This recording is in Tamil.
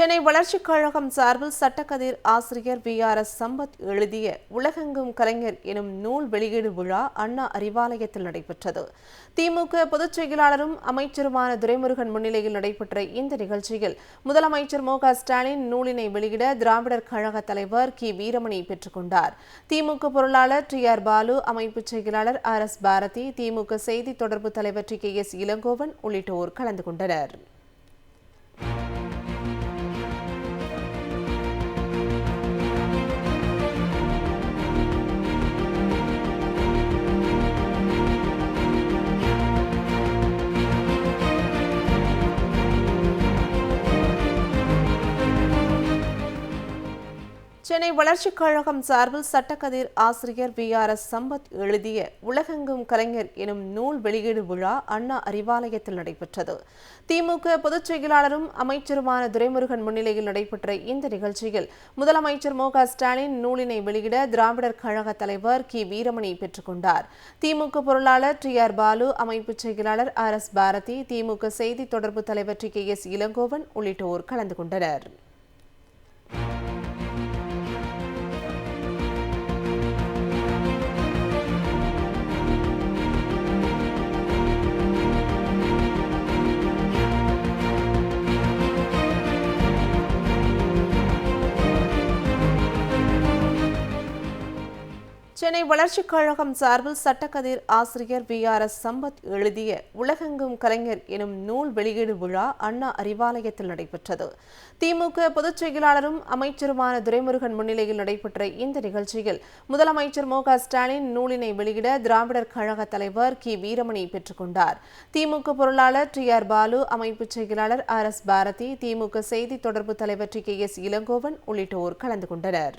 சென்னை வளர்ச்சிக் கழகம் சார்பில் சட்டக்கதிர் ஆசிரியர் வி ஆர் எஸ் சம்பத் எழுதிய உலகெங்கும் கலைஞர் எனும் நூல் வெளியீடு விழா அண்ணா அறிவாலயத்தில் நடைபெற்றது. திமுக பொதுச் செயலாளரும் அமைச்சருமான துரைமுருகன் முன்னிலையில் நடைபெற்ற இந்த நிகழ்ச்சியில் முதலமைச்சர் மு. க. ஸ்டாலின் நூலினை வெளியிட திராவிடர் கழக தலைவர் கி. வீரமணி பெற்றுக்கொண்டார் திமுக பொருளாளர் டி. ஆர். பாலு அமைப்பு செயலாளர் ஆர். எஸ். பாரதி திமுக செய்தி தொடர்பு தலைவர் டி. கே. எஸ். இளங்கோவன் உள்ளிட்டோர் கலந்து கொண்டனர். சென்னை வளர்ச்சிக் கழகம் சார்பில் சட்டக்கதிர் ஆசிரியர் வி ஆர் எஸ் சம்பத் எழுதிய உலகெங்கும் கலைஞர் எனும் நூல் வெளியீடு விழா அண்ணா அறிவாலயத்தில் நடைபெற்றது. திமுக பொதுச் செயலாளரும் அமைச்சருமான துரைமுருகன் முன்னிலையில் நடைபெற்ற இந்த நிகழ்ச்சியில் முதலமைச்சர் மு. ஸ்டாலின் நூலினை வெளியிட திராவிடர் கழக தலைவர் கி. வீரமணி பெற்றுக்கொண்டார் திமுக பொருளாளர் டி. ஆர். பாலு அமைப்பு செயலாளர் ஆர். எஸ். பாரதி திமுக செய்தி தொடர்பு தலைவர் டி. கே. எஸ். இளங்கோவன் உள்ளிட்டோர் கலந்து கொண்டனர். சென்னை வளர்ச்சிக் கழகம் சார்பில் சட்டக்கதிர் ஆசிரியர் வி ஆர் எஸ் சம்பத் எழுதிய உலகெங்கும் கலைஞர் எனும் நூல் வெளியீடு விழா அண்ணா அறிவாலயத்தில் நடைபெற்றது. திமுக பொதுச் செயலாளரும் அமைச்சருமான துரைமுருகன் முன்னிலையில் நடைபெற்ற இந்த நிகழ்ச்சியில் முதலமைச்சர் மு ஸ்டாலின் நூலினை வெளியிட திராவிடர் கழக தலைவர் கி. வீரமணி பெற்றுக்கொண்டார் திமுக பொருளாளர் டி. ஆர். பாலு அமைப்பு செயலாளர் ஆர். எஸ். பாரதி திமுக செய்தி தொடர்பு தலைவர் டி. கே. எஸ். இளங்கோவன் உள்ளிட்டோர் கலந்து கொண்டனர்.